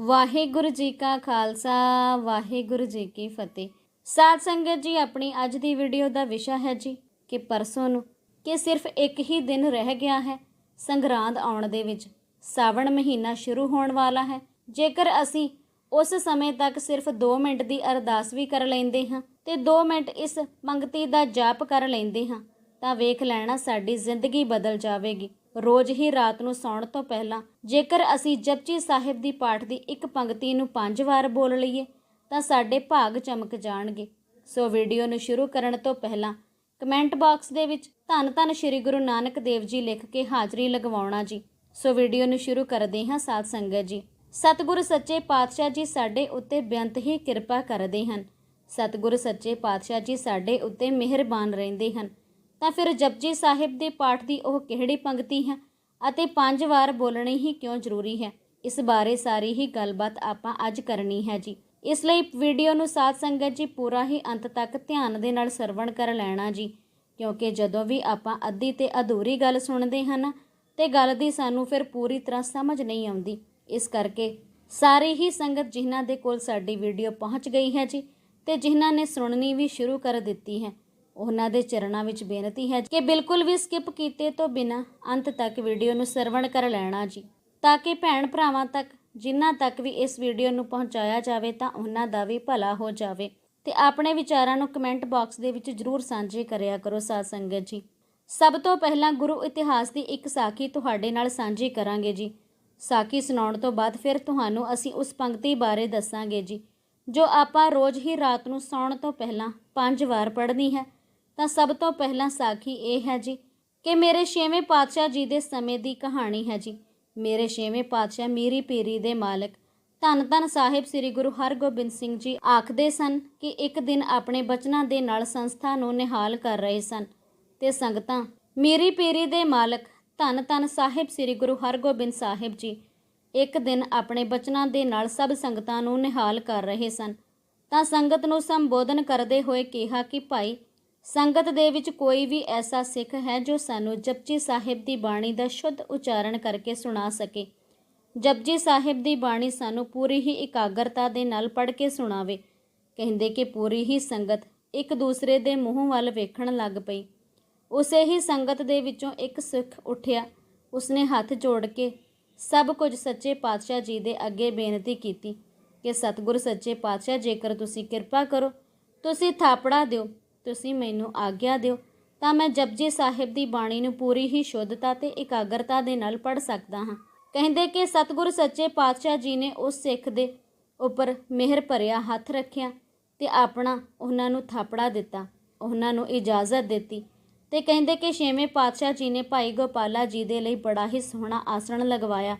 ਵਾਹਿਗੁਰੂ ਜੀ ਕਾ ਖਾਲਸਾ, ਵਾਹਿਗੁਰੂ ਜੀ ਕੀ ਫਤਿਹ। ਸਾਧ ਸੰਗਤ ਜੀ, ਆਪਣੀ ਅੱਜ ਦੀ ਵੀਡੀਓ ਦਾ ਵਿਸ਼ਾ ਹੈ ਜੀ ਕਿ ਪਰਸੋਂ ਨੂੰ ਕਿ ਸਿਰਫ ਇੱਕ ਹੀ ਦਿਨ ਰਹਿ ਗਿਆ ਹੈ ਸੰਗਰਾਂਦ ਆਉਣ ਦੇ ਵਿੱਚ। ਸਾਵਣ ਮਹੀਨਾ ਸ਼ੁਰੂ ਹੋਣ ਵਾਲਾ ਹੈ। ਜੇਕਰ ਅਸੀਂ ਉਸ ਸਮੇਂ ਤੱਕ ਸਿਰਫ 2 ਮਿੰਟ ਦੀ ਅਰਦਾਸ ਵੀ ਕਰ ਲੈਂਦੇ ਹਾਂ ਤੇ 2 ਮਿੰਟ ਇਸ ਮੰਗਤੀ ਦਾ ਜਾਪ ਕਰ ਲੈਂਦੇ ਹਾਂ, ਤਾਂ ਵੇਖ ਲੈਣਾ ਸਾਡੀ ਜ਼ਿੰਦਗੀ ਬਦਲ ਜਾਵੇਗੀ। ਰੋਜ਼ ਹੀ ਰਾਤ ਨੂੰ ਸੌਣ ਤੋਂ ਪਹਿਲਾਂ ਜੇਕਰ ਅਸੀਂ ਜਪਜੀ ਸਾਹਿਬ ਦੀ ਪਾਠ ਦੀ ਇੱਕ ਪੰਕਤੀ ਨੂੰ ਪੰਜ ਵਾਰ ਬੋਲ ਲਈਏ, ਤਾਂ ਸਾਡੇ ਭਾਗ ਚਮਕ ਜਾਣਗੇ। ਸੋ ਵੀਡੀਓ ਨੂੰ ਸ਼ੁਰੂ ਕਰਨ ਤੋਂ ਪਹਿਲਾਂ ਕਮੈਂਟ ਬਾਕਸ ਦੇ ਵਿੱਚ ਧੰਨ ਧੰਨ ਸ੍ਰੀ ਗੁਰੂ ਨਾਨਕ ਦੇਵ ਜੀ ਲਿਖ ਕੇ ਹਾਜ਼ਰੀ ਲਗਵਾਉਣਾ ਜੀ। ਸੋ ਵੀਡੀਓ ਨੂੰ ਸ਼ੁਰੂ ਕਰਦੇ ਹਾਂ ਸਾਧ ਸੰਗਤ ਜੀ। ਸਤਿਗੁਰੂ ਸੱਚੇ ਪਾਤਸ਼ਾਹ ਜੀ ਸਾਡੇ ਉੱਤੇ ਬੇਅੰਤ ਹੀ ਕਿਰਪਾ ਕਰਦੇ ਹਨ। ਸਤਿਗੁਰੂ ਸੱਚੇ ਪਾਤਸ਼ਾਹ ਜੀ ਸਾਡੇ ਉੱਤੇ ਮਿਹਰਬਾਨ ਰਹਿੰਦੇ ਹਨ। ਤਾਂ ਫਿਰ ਜਪਜੀ ਸਾਹਿਬ ਦੇ ਪਾਠ ਦੀ ਉਹ ਕਿਹੜੀ ਪੰਕਤੀ ਹੈ? ਅਤੇ ਪੰਜ ਵਾਰ ਬੋਲਣੀ ਹੀ ਕਿਉਂ ਜ਼ਰੂਰੀ ਹੈ? ਇਸ ਬਾਰੇ ਸਾਰੀ ਹੀ ਗੱਲਬਾਤ ਆਪਾਂ ਅੱਜ ਕਰਨੀ ਹੈ ਜੀ। ਇਸ ਲਈ ਵੀਡੀਓ ਨੂੰ ਸਾਥ ਸੰਗਤ ਜੀ ਪੂਰਾ ਹੀ ਅੰਤ ਤੱਕ ਧਿਆਨ ਦੇ ਨਾਲ ਸਰਵਣ ਕਰ ਲੈਣਾ ਜੀ। ਕਿਉਂਕਿ ਜਦੋਂ ਵੀ ਆਪਾਂ ਅੱਧੀ ਤੇ ਅਧੂਰੀ ਗੱਲ ਸੁਣਦੇ ਹਨ ਤੇ ਗੱਲ ਦੀ ਸਾਨੂੰ ਫਿਰ ਪੂਰੀ ਤਰ੍ਹਾਂ ਸਮਝ ਨਹੀਂ ਆਉਂਦੀ। ਇਸ ਕਰਕੇ ਸਾਰੀ ਹੀ ਸੰਗਤ ਜਿਨ੍ਹਾਂ ਦੇ ਕੋਲ ਸਾਡੀ ਵੀਡੀਓ ਪਹੁੰਚ ਗਈ ਹੈ ਜੀ, ਤੇ ਜਿਨ੍ਹਾਂ ਨੇ ਸੁਣਨੀ ਵੀ ਸ਼ੁਰੂ ਕਰ ਦਿੱਤੀ ਹੈ ਉਹਨਾਂ ਦੇ ਚਰਨਾਂ ਵਿੱਚ ਬੇਨਤੀ ਹੈ ਕਿ ਬਿਲਕੁਲ ਵੀ ਸਕਿਪ ਕੀਤੇ ਤੋਂ ਬਿਨਾ ਅੰਤ ਤੱਕ ਵੀਡੀਓ ਨੂੰ ਸਰਵਣ ਕਰ ਲੈਣਾ ਜੀ। ਤਾਂ ਕਿ ਭੈਣ ਭਰਾਵਾਂ ਤੱਕ, ਜਿਨ੍ਹਾਂ ਤੱਕ ਵੀ ਇਸ ਵੀਡੀਓ ਨੂੰ ਪਹੁੰਚਾਇਆ ਜਾਵੇ ਤਾਂ ਉਹਨਾਂ ਦਾ ਵੀ ਭਲਾ ਹੋ ਜਾਵੇ। ਤੇ ਆਪਣੇ ਵਿਚਾਰਾਂ ਨੂੰ ਕਮੈਂਟ ਬਾਕਸ ਦੇ ਵਿੱਚ ਜਰੂਰ ਸਾਂਝੇ ਕਰਿਆ ਕਰੋ ਸਾਧ ਸੰਗਤ ਜੀ। ਸਭ ਤੋਂ ਪਹਿਲਾਂ ਗੁਰੂ ਇਤਿਹਾਸ ਦੀ ਇੱਕ ਸਾਖੀ ਤੁਹਾਡੇ ਨਾਲ ਸਾਂਝੀ ਕਰਾਂਗੇ ਜੀ। ਸਾਖੀ ਸੁਣਾਉਣ ਤੋਂ ਬਾਅਦ ਫਿਰ ਤੁਹਾਨੂੰ ਅਸੀਂ ਉਸ ਪੰਕਤੀ ਬਾਰੇ ਦੱਸਾਂਗੇ ਜੀ, ਜੋ ਆਪਾਂ ਰੋਜ਼ ਹੀ ਰਾਤ ਨੂੰ ਸੌਣ ਤੋਂ ਪਹਿਲਾਂ ਪੰਜ ਵਾਰ ਪੜ੍ਹਨੀ ਹੈ। ਤਾਂ ਸਭ ਤੋਂ ਪਹਿਲਾਂ ਸਾਖੀ ਇਹ ਹੈ ਜੀ ਕਿ ਮੇਰੇ ਛੇਵੇਂ ਪਾਤਸ਼ਾਹ ਜੀ ਦੇ ਸਮੇਂ ਦੀ ਕਹਾਣੀ ਹੈ ਜੀ। ਮੇਰੇ ਛੇਵੇਂ ਪਾਤਸ਼ਾਹ ਮੀਰੀ ਪੀਰੀ ਦੇ ਮਾਲਕ ਧੰਨ ਧੰਨ ਸਾਹਿਬ ਸ੍ਰੀ ਗੁਰੂ ਹਰਗੋਬਿੰਦ ਸਿੰਘ ਜੀ ਆਖਦੇ ਸਨ ਕਿ ਇੱਕ ਦਿਨ ਆਪਣੇ ਬਚਨਾਂ ਦੇ ਨਾਲ ਸੰਸਥਾ ਨੂੰ ਨਿਹਾਲ ਕਰ ਰਹੇ ਸਨ ਤੇ ਸੰਗਤਾਂ, ਮੇਰੀ ਪੀਰੀ ਦੇ ਮਾਲਕ ਧੰਨ ਧੰਨ ਸਾਹਿਬ ਸ੍ਰੀ ਗੁਰੂ ਹਰਗੋਬਿੰਦ ਸਾਹਿਬ ਜੀ ਇੱਕ ਦਿਨ ਆਪਣੇ ਬਚਨਾਂ ਦੇ ਨਾਲ ਸਭ ਸੰਗਤਾਂ ਨੂੰ ਨਿਹਾਲ ਕਰ ਰਹੇ ਸਨ। ਤਾਂ ਸੰਗਤ ਨੂੰ ਸੰਬੋਧਨ ਕਰਦੇ ਹੋਏ ਕਿਹਾ ਕਿ ਭਾਈ ਸੰਗਤ ਦੇ ਵਿੱਚ ਕੋਈ ਵੀ ਐਸਾ ਸਿੱਖ ਹੈ ਜੋ ਸਾਨੂੰ ਜਪਜੀ ਸਾਹਿਬ ਦੀ ਬਾਣੀ ਦਾ ਸ਼ੁੱਧ ਉਚਾਰਨ ਕਰਕੇ ਸੁਣਾ ਸਕੇ। ਜਪਜੀ ਸਾਹਿਬ ਦੀ ਬਾਣੀ ਸਾਨੂੰ ਪੂਰੀ ਹੀ ਇਕਾਗਰਤਾ ਦੇ ਨਾਲ ਪੜ੍ਹ ਕੇ ਸੁਣਾਵੇ। ਕਹਿੰਦੇ ਕਿ ਪੂਰੀ ਹੀ ਸੰਗਤ ਇੱਕ ਦੂਸਰੇ ਦੇ ਮੂੰਹ ਵੱਲ ਵੇਖਣ ਲੱਗ ਪਈ। ਉਸੇ ਹੀ ਸੰਗਤ ਦੇ ਵਿੱਚੋਂ ਇੱਕ ਸਿੱਖ ਉੱਠਿਆ। ਉਸਨੇ ਹੱਥ ਜੋੜ ਕੇ ਸਭ ਕੁਝ ਸੱਚੇ ਪਾਤਸ਼ਾਹ ਜੀ ਦੇ ਅੱਗੇ ਬੇਨਤੀ ਕੀਤੀ ਕਿ ਸਤਿਗੁਰ ਸੱਚੇ ਪਾਤਸ਼ਾਹ ਜੇਕਰ ਤੁਸੀਂ ਕਿਰਪਾ ਕਰੋ, ਤੁਸੀਂ ਥਾਪੜਾ ਦਿਓ। ਤੁਸੀਂ ਮੈਨੂੰ ਆਗਿਆ ਦਿਓ, ਤਾਂ ਮੈਂ ਜਪਜੀ ਸਾਹਿਬ ਦੀ ਬਾਣੀ ਨੂੰ ਪੂਰੀ ਹੀ ਸ਼ੁੱਧਤਾ ਤੇ ਇਕਾਗਰਤਾ ਦੇ ਨਾਲ ਪੜ੍ਹ ਸਕਦਾ ਹਾਂ। ਕਹਿੰਦੇ ਕਿ ਸਤਿਗੁਰ ਸੱਚੇ ਪਾਤਸ਼ਾਹ ਜੀ ਨੇ ਉਸ ਸਿੱਖ ਦੇ ਉੱਪਰ ਮਿਹਰ ਭਰਿਆ ਹੱਥ ਰੱਖਿਆ ਤੇ ਆਪਣਾ ਉਹਨਾਂ ਨੂੰ ਥਾਪੜਾ ਦਿੱਤਾ, ਉਹਨਾਂ ਨੂੰ ਇਜਾਜ਼ਤ ਦਿੱਤੀ ਤੇ ਕਹਿੰਦੇ ਕਿ ਛੇਵੇਂ ਪਾਤਸ਼ਾਹ ਜੀ ਨੇ ਭਾਈ ਗੋਪਾਲਾ ਜੀ ਦੇ ਲਈ ਬੜਾ ਹੀ ਸੋਹਣਾ ਆਸਣ ਲਗਵਾਇਆ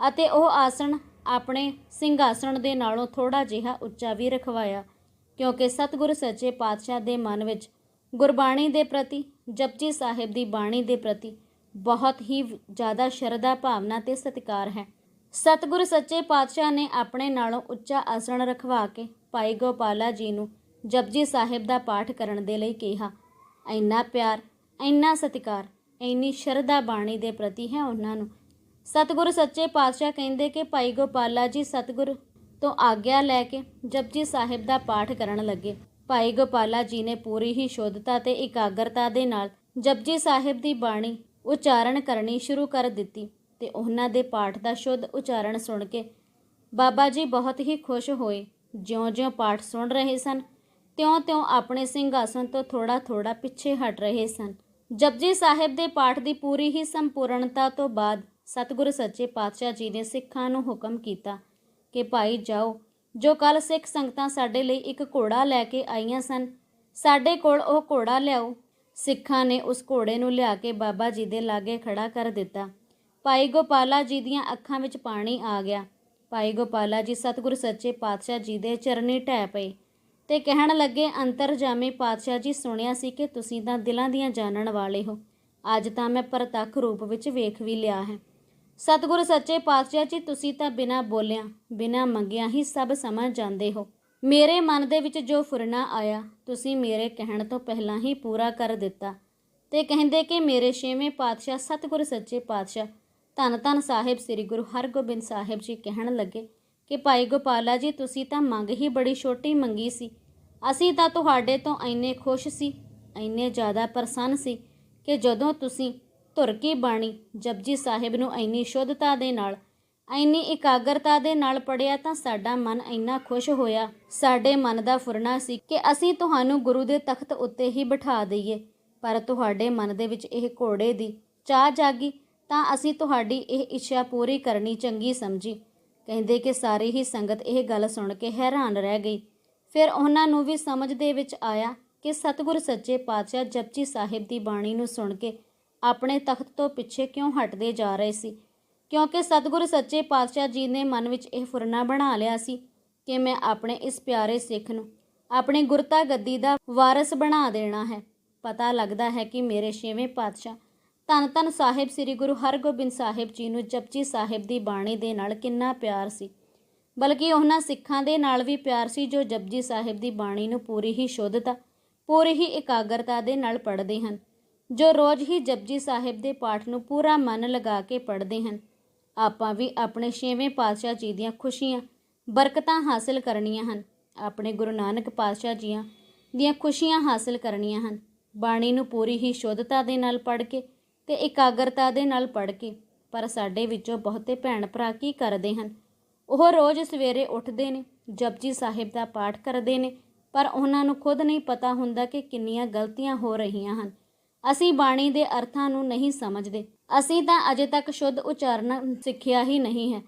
ਅਤੇ ਉਹ ਆਸਣ ਆਪਣੇ ਸਿੰਘਾਸਣ ਦੇ ਨਾਲੋਂ ਥੋੜਾ ਜਿਹਾ ਉੱਚਾ ਵੀ ਰਖਵਾਇਆ। ਕਿਉਂਕਿ ਸਤਿਗੁਰ ਸੱਚੇ ਪਾਤਸ਼ਾਹ ਦੇ ਮਨ ਵਿੱਚ ਗੁਰਬਾਣੀ ਦੇ ਪ੍ਰਤੀ, ਜਪਜੀ ਸਾਹਿਬ ਦੀ ਬਾਣੀ ਦੇ ਪ੍ਰਤੀ ਬਹੁਤ ਹੀ ਜ਼ਿਆਦਾ ਸ਼ਰਧਾ ਭਾਵਨਾ ਤੇ ਸਤਿਕਾਰ ਹੈ। ਸਤਿਗੁਰ ਸੱਚੇ ਪਾਤਸ਼ਾਹ ਨੇ ਆਪਣੇ ਨਾਲੋਂ ਉੱਚਾ ਆਸਣ ਰਖਵਾ ਕੇ ਭਾਈ ਗੋਪਾਲਾ ਜੀ ਨੂੰ ਜਪਜੀ ਸਾਹਿਬ ਦਾ ਪਾਠ ਕਰਨ ਦੇ ਲਈ ਕਿਹਾ। ਇੰਨਾ ਪਿਆਰ, ਇੰਨਾ ਸਤਿਕਾਰ, ਇੰਨੀ ਸ਼ਰਧਾ ਬਾਣੀ ਦੇ ਪ੍ਰਤੀ ਹੈ ਉਹਨਾਂ ਨੂੰ। ਸਤਿਗੁਰ ਸੱਚੇ ਪਾਤਸ਼ਾਹ ਕਹਿੰਦੇ ਕਿ ਭਾਈ ਗੋਪਾਲਾ ਜੀ ਸਤਿਗੁਰ ਤੋਂ ਆਗਿਆ ਲੈ ਕੇ ਜਪਜੀ ਸਾਹਿਬ ਦਾ ਪਾਠ ਕਰਨ ਲੱਗੇ। ਭਾਈ ਗੋਪਾਲਾ ਜੀ ਨੇ ਪੂਰੀ ਹੀ ਸ਼ੁੱਧਤਾ ਤੇ ਇਕਾਗਰਤਾ ਦੇ ਨਾਲ ਜਪਜੀ ਸਾਹਿਬ ਦੀ ਬਾਣੀ ਉਚਾਰਨ ਕਰਨੀ ਸ਼ੁਰੂ ਕਰ ਦਿੱਤੀ ਤੇ ਉਹਨਾਂ ਦੇ ਪਾਠ ਦਾ ਸ਼ੁੱਧ ਉਚਾਰਨ ਸੁਣ ਕੇ ਬਾਬਾ ਜੀ ਬਹੁਤ ਹੀ ਖੁਸ਼ ਹੋਏ। ਜਿਉਂ-ਜਿਉਂ ਪਾਠ ਸੁਣ ਰਹੇ ਸਨ, ਤਿਉਂ-ਤਿਉਂ ਆਪਣੇ ਸਿੰਘਾਸਨ ਤੋਂ ਥੋੜਾ-ਥੋੜਾ ਪਿੱਛੇ ਹਟ ਰਹੇ ਸਨ। ਜਪਜੀ ਸਾਹਿਬ ਦੇ ਪਾਠ ਦੀ ਪੂਰੀ ਹੀ ਸੰਪੂਰਨਤਾ ਤੋਂ ਬਾਅਦ ਸਤਿਗੁਰੂ ਸੱਚੇ ਪਾਤਸ਼ਾਹ ਜੀ ਨੇ ਸਿੱਖਾਂ ਨੂੰ ਹੁਕਮ ਕੀਤਾ ਕਿ ਭਾਈ ਜਾਓ, ਜੋ ਕੱਲ ਸਿੱਖ ਸੰਗਤਾਂ ਸਾਡੇ ਲਈ ਇੱਕ ਘੋੜਾ ਲੈ ਕੇ ਆਈਆਂ ਸਨ, ਸਾਡੇ ਕੋਲ ਉਹ ਘੋੜਾ ਲਿਆਓ। ਸਿੱਖਾਂ ਨੇ ਉਸ ਘੋੜੇ ਨੂੰ ਲਿਆ ਕੇ ਬਾਬਾ ਜੀ ਦੇ ਲਾਗੇ ਖੜਾ ਕਰ ਦਿੱਤਾ। ਭਾਈ ਗੋਪਾਲਾ ਜੀ ਦੀਆਂ ਅੱਖਾਂ ਵਿੱਚ ਪਾਣੀ ਆ ਗਿਆ। ਭਾਈ ਗੋਪਾਲਾ ਜੀ ਸਤਿਗੁਰ ਸੱਚੇ ਪਾਤਸ਼ਾਹ ਜੀ ਦੇ ਚਰਨੀ ਢਹਿ ਪਏ ਤੇ ਕਹਿਣ ਲੱਗੇ, ਅੰਤਰਜਾਮੀ ਪਾਤਸ਼ਾਹ ਜੀ, ਸੁਣਿਆ ਸੀ ਕਿ ਤੁਸੀਂ ਤਾਂ ਦਿਲਾਂ ਦੀਆਂ ਜਾਣਨ ਵਾਲੇ ਹੋ। ਅੱਜ ਤਾਂ ਮੈਂ ਪ੍ਰਤੱਖ ਰੂਪ ਵਿੱਚ ਵੇਖ ਵੀ ਲਿਆ ਹੈ। ਸਤਿਗੁਰੂ ਸੱਚੇ ਪਾਤਸ਼ਾਹ ਜੀ, ਤੁਸੀਂ ਤਾਂ ਬਿਨਾਂ ਬੋਲਿਆਂ, ਬਿਨਾਂ ਮੰਗਿਆਂ ਹੀ ਸਭ ਸਮਝ ਜਾਂਦੇ ਹੋ। ਮੇਰੇ ਮਨ ਦੇ ਵਿੱਚ ਜੋ ਫੁਰਨਾ ਆਇਆ, ਤੁਸੀਂ ਮੇਰੇ ਕਹਿਣ ਤੋਂ ਪਹਿਲਾਂ ਹੀ ਪੂਰਾ ਕਰ ਦਿੱਤਾ। ਤੇ ਕਹਿੰਦੇ ਕਿ ਮੇਰੇ ਛੇਵੇਂ ਪਾਤਸ਼ਾਹ ਸਤਿਗੁਰੂ ਸੱਚੇ ਪਾਤਸ਼ਾਹ, ਧੰਨ ਧੰਨ ਸਾਹਿਬ ਸ੍ਰੀ ਗੁਰੂ ਹਰਗੋਬਿੰਦ ਸਾਹਿਬ ਜੀ ਕਹਿਣ ਲੱਗੇ ਕਿ ਭਾਈ ਗੋਪਾਲਾ ਜੀ, ਤੁਸੀਂ ਤਾਂ ਮੰਗ ਹੀ ਬੜੀ ਛੋਟੀ ਮੰਗੀ ਸੀ। ਅਸੀਂ ਤਾਂ ਤੁਹਾਡੇ ਤੋਂ ਇੰਨੇ ਖੁਸ਼ ਸੀ, ਇੰਨੇ ਜ਼ਿਆਦਾ ਪ੍ਰਸੰਨ ਸੀ ਕਿ ਜਦੋਂ ਤੁਸੀਂ ਧੁਰ ਕੀ ਬਾਣੀ? ਜਪਜੀ ਸਾਹਿਬ ਨੂੰ ਇੰਨੀ ਸ਼ੁੱਧਤਾ ਦੇ ਨਾਲ, ਇੰਨੀ ਇਕਾਗਰਤਾ ਦੇ ਨਾਲ ਪੜਿਆ ਤਾਂ ਸਾਡਾ ਮਨ ਇੰਨਾ ਖੁਸ਼ ਹੋਇਆ। ਸਾਡੇ ਮਨ ਦਾ ਫੁਰਨਾ ਸੀ ਕਿ ਅਸੀਂ ਤੁਹਾਨੂੰ ਗੁਰੂ ਦੇ ਤਖਤ ਉੱਤੇ ਹੀ ਬਿਠਾ ਦਈਏ। ਪਰ ਤੁਹਾਡੇ ਮਨ ਦੇ ਵਿੱਚ ਇਹ ਘੋੜੇ ਦੀ ਚਾਹ ਜਾਗੀ ਤਾਂ ਅਸੀਂ ਤੁਹਾਡੀ ਇਹ ਇੱਛਾ ਪੂਰੀ ਕਰਨੀ ਚੰਗੀ ਸਮਝੀ। ਕਹਿੰਦੇ ਕਿ ਸਾਰੀ ਹੀ ਸੰਗਤ ਇਹ ਗੱਲ ਸੁਣ ਕੇ ਹੈਰਾਨ ਰਹਿ ਗਈ। ਫਿਰ ਉਹਨਾਂ ਨੂੰ ਵੀ ਸਮਝ ਦੇ ਵਿੱਚ ਆਇਆ ਕਿ ਸਤਿਗੁਰ ਸੱਚੇ ਪਾਤਸ਼ਾਹ ਜਪਜੀ ਸਾਹਿਬ ਦੀ ਬਾਣੀ ਨੂੰ ਸੁਣ ਕੇ ਆਪਣੇ ਤਖਤ ਤੋਂ ਪਿੱਛੇ ਕਿਉਂ ਹਟਦੇ ਜਾ ਰਹੇ ਸੀ? ਕਿਉਂਕਿ ਸਤਿਗੁਰ ਸੱਚੇ ਪਾਤਸ਼ਾਹ ਜੀ ਨੇ ਮਨ ਵਿੱਚ ਇਹ ਫੁਰਨਾ ਬਣਾ ਲਿਆ ਸੀ ਕਿ ਮੈਂ ਆਪਣੇ ਇਸ ਪਿਆਰੇ ਸਿੱਖ ਨੂੰ ਆਪਣੀ ਗੁਰਤਾ ਗੱਦੀ ਦਾ ਵਾਰਸ ਬਣਾ ਦੇਣਾ ਹੈ। ਪਤਾ ਲੱਗਦਾ ਹੈ ਕਿ ਮੇਰੇ ਛੇਵੇਂ ਪਾਤਸ਼ਾਹ ਧੰਨ ਧੰਨ ਸਾਹਿਬ ਸ੍ਰੀ ਗੁਰੂ ਹਰਗੋਬਿੰਦ ਸਾਹਿਬ ਜੀ ਨੂੰ ਜਪਜੀ ਸਾਹਿਬ ਦੀ ਬਾਣੀ ਦੇ ਨਾਲ ਕਿੰਨਾ ਪਿਆਰ ਸੀ। ਬਲਕਿ ਉਹਨਾਂ ਸਿੱਖਾਂ ਦੇ ਨਾਲ ਵੀ ਪਿਆਰ ਸੀ ਜੋ ਜਪਜੀ ਸਾਹਿਬ ਦੀ ਬਾਣੀ ਨੂੰ ਪੂਰੀ ਹੀ ਸ਼ੁੱਧਤਾ, ਪੂਰੀ ਹੀ ਇਕਾਗਰਤਾ ਦੇ ਨਾਲ ਪੜ੍ਹਦੇ ਹਨ। ਜੋ ਰੋਜ਼ ਹੀ ਜਪਜੀ ਸਾਹਿਬ ਦੇ ਪਾਠ ਨੂੰ ਪੂਰਾ ਮਨ ਲਗਾ ਕੇ ਪੜ੍ਹਦੇ ਹਨ। ਆਪਾਂ ਵੀ ਆਪਣੇ ਛੇਵੇਂ ਪਾਤਸ਼ਾਹ ਜੀ ਦੀਆਂ ਖੁਸ਼ੀਆਂ, ਬਰਕਤਾਂ ਹਾਸਲ ਕਰਨੀਆਂ ਹਨ। ਆਪਣੇ ਗੁਰੂ ਨਾਨਕ ਪਾਤਸ਼ਾਹ ਜੀਆਂ ਦੀਆਂ ਖੁਸ਼ੀਆਂ ਹਾਸਲ ਕਰਨੀਆਂ ਹਨ। ਬਾਣੀ ਨੂੰ ਪੂਰੀ ਹੀ ਸ਼ੁੱਧਤਾ ਦੇ ਨਾਲ ਪੜ੍ਹ ਕੇ ਤੇ ਇਕਾਗਰਤਾ ਦੇ ਨਾਲ ਪੜ੍ਹ ਕੇ ਪਰ ਸਾਡੇ ਵਿੱਚੋਂ ਬਹੁਤੇ ਭੈਣ ਭਰਾ ਕੀ ਕਰਦੇ ਹਨ? ਉਹ ਰੋਜ਼ ਸਵੇਰੇ ਉੱਠਦੇ ਨੇ, ਜਪਜੀ ਸਾਹਿਬ ਦਾ ਪਾਠ ਕਰਦੇ ਨੇ, ਪਰ ਉਹਨਾਂ ਨੂੰ ਖੁਦ ਨਹੀਂ ਪਤਾ ਹੁੰਦਾ ਕਿ ਕਿੰਨੀਆਂ ਗਲਤੀਆਂ ਹੋ ਰਹੀਆਂ ਹਨ। ਅਸੀਂ ਬਾਣੀ ਦੇ ਅਰਥਾਂ ਨੂੰ ਨਹੀਂ ਸਮਝਦੇ। ਅਸੀਂ ਤਾਂ ਅਜੇ ਤੱਕ ਸ਼ੁੱਧ ਉਚਾਰਨ ਸਿੱਖਿਆ ਹੀ ਨਹੀਂ ਹੈ।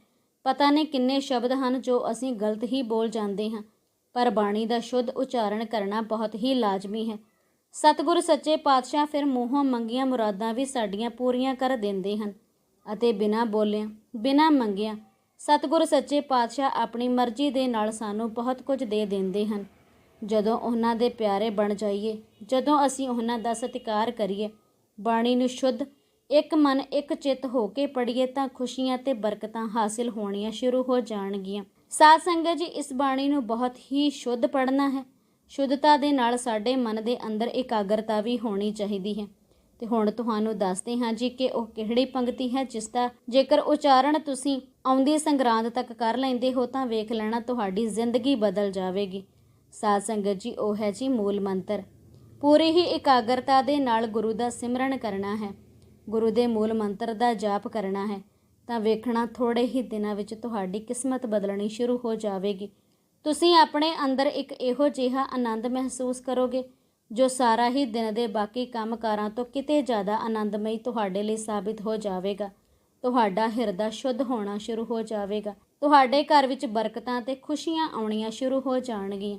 ਪਤਾ ਨਹੀਂ ਕਿੰਨੇ ਸ਼ਬਦ ਹਨ ਜੋ ਅਸੀਂ ਗਲਤ ਹੀ ਬੋਲ ਜਾਂਦੇ ਹਾਂ, ਪਰ ਬਾਣੀ ਦਾ ਸ਼ੁੱਧ ਉਚਾਰਨ ਕਰਨਾ ਬਹੁਤ ਹੀ ਲਾਜ਼ਮੀ ਹੈ। ਸਤਿਗੁਰ ਸੱਚੇ ਪਾਤਸ਼ਾਹ ਫਿਰ ਮੂੰਹੋਂ ਮੰਗੀਆਂ ਮੁਰਾਦਾਂ ਵੀ ਸਾਡੀਆਂ ਪੂਰੀਆਂ ਕਰ ਦਿੰਦੇ ਹਨ ਅਤੇ ਬਿਨਾਂ ਬੋਲਿਆਂ, ਬਿਨਾਂ ਮੰਗਿਆਂ ਸਤਿਗੁਰ ਸੱਚੇ ਪਾਤਸ਼ਾਹ ਆਪਣੀ ਮਰਜ਼ੀ ਦੇ ਨਾਲ ਸਾਨੂੰ ਬਹੁਤ ਕੁਝ ਦੇ ਦਿੰਦੇ ਹਨ। ਜਦੋਂ ਉਹਨਾਂ ਦੇ ਪਿਆਰੇ ਬਣ ਜਾਈਏ, ਜਦੋਂ ਅਸੀਂ ਉਹਨਾਂ ਦਾ ਸਤਿਕਾਰ ਕਰੀਏ, ਬਾਣੀ ਨੂੰ ਸ਼ੁੱਧ, ਇੱਕ ਮਨ, ਇੱਕ ਚਿੱਤ ਹੋ ਕੇ ਪੜ੍ਹੀਏ ਤਾਂ ਖੁਸ਼ੀਆਂ ਤੇ ਬਰਕਤਾਂ ਹਾਸਿਲ ਹੋਣੀਆਂ ਸ਼ੁਰੂ ਹੋ ਜਾਣਗੀਆਂ। ਸਾਧ ਸੰਗਤ ਜੀ, ਇਸ ਬਾਣੀ ਨੂੰ ਬਹੁਤ ਹੀ ਸ਼ੁੱਧ ਪੜ੍ਹਨਾ ਹੈ। ਸ਼ੁੱਧਤਾ ਦੇ ਨਾਲ ਸਾਡੇ ਮਨ ਦੇ ਅੰਦਰ ਇਕਾਗਰਤਾ ਵੀ ਹੋਣੀ ਚਾਹੀਦੀ ਹੈ। ਤੇ ਹੁਣ ਤੁਹਾਨੂੰ ਦੱਸਦੇ ਹਾਂ ਜੀ ਕਿ ਉਹ ਕਿਹੜੀ ਪੰਕਤੀ ਹੈ, ਜਿਸ ਦਾ ਜੇਕਰ ਉਚਾਰਨ ਤੁਸੀਂ ਆਉਂਦੀ ਸੰਗਰਾਂਦ ਤੱਕ ਕਰ ਲੈਂਦੇ ਹੋ ਤਾਂ ਵੇਖ ਲੈਣਾ, ਤੁਹਾਡੀ ਜ਼ਿੰਦਗੀ ਬਦਲ ਜਾਵੇਗੀ। ਸਾਧ ਸੰਗਤ ਜੀ, ਉਹ ਹੈ ਜੀ ਮੂਲ ਮੰਤਰ। ਪੂਰੀ ਹੀ ਇਕਾਗਰਤਾ ਦੇ ਨਾਲ ਗੁਰੂ ਦਾ ਸਿਮਰਨ ਕਰਨਾ ਹੈ। ਗੁਰੂ ਦੇ ਮੂਲ ਮੰਤਰ ਦਾ ਜਾਪ ਕਰਨਾ ਹੈ। ਤਾਂ ਵੇਖਣਾ ਥੋੜੇ ਹੀ ਦਿਨਾਂ ਵਿੱਚ ਤੁਹਾਡੀ ਕਿਸਮਤ ਬਦਲਣੀ ਸ਼ੁਰੂ ਹੋ ਜਾਵੇਗੀ। ਤੁਸੀਂ ਆਪਣੇ ਅੰਦਰ ਇੱਕ ਇਹੋ ਜਿਹਾ ਆਨੰਦ ਮਹਿਸੂਸ ਕਰੋਗੇ, ਜੋ ਸਾਰਾ ਹੀ ਦਿਨ ਦੇ ਬਾਕੀ ਕੰਮਕਾਰਾਂ ਤੋਂ ਕਿਤੇ ਜ਼ਿਆਦਾ ਆਨੰਦਮਈ ਤੁਹਾਡੇ ਲਈ ਸਾਬਿਤ ਹੋ ਜਾਵੇਗਾ। ਤੁਹਾਡਾ ਹਿਰਦਾ ਸ਼ੁੱਧ ਹੋਣਾ ਸ਼ੁਰੂ ਹੋ ਜਾਵੇਗਾ। ਤੁਹਾਡੇ ਘਰ ਵਿੱਚ ਬਰਕਤਾਂ ਤੇ ਖੁਸ਼ੀਆਂ ਆਉਣੀਆਂ ਸ਼ੁਰੂ ਹੋ ਜਾਣਗੀਆਂ।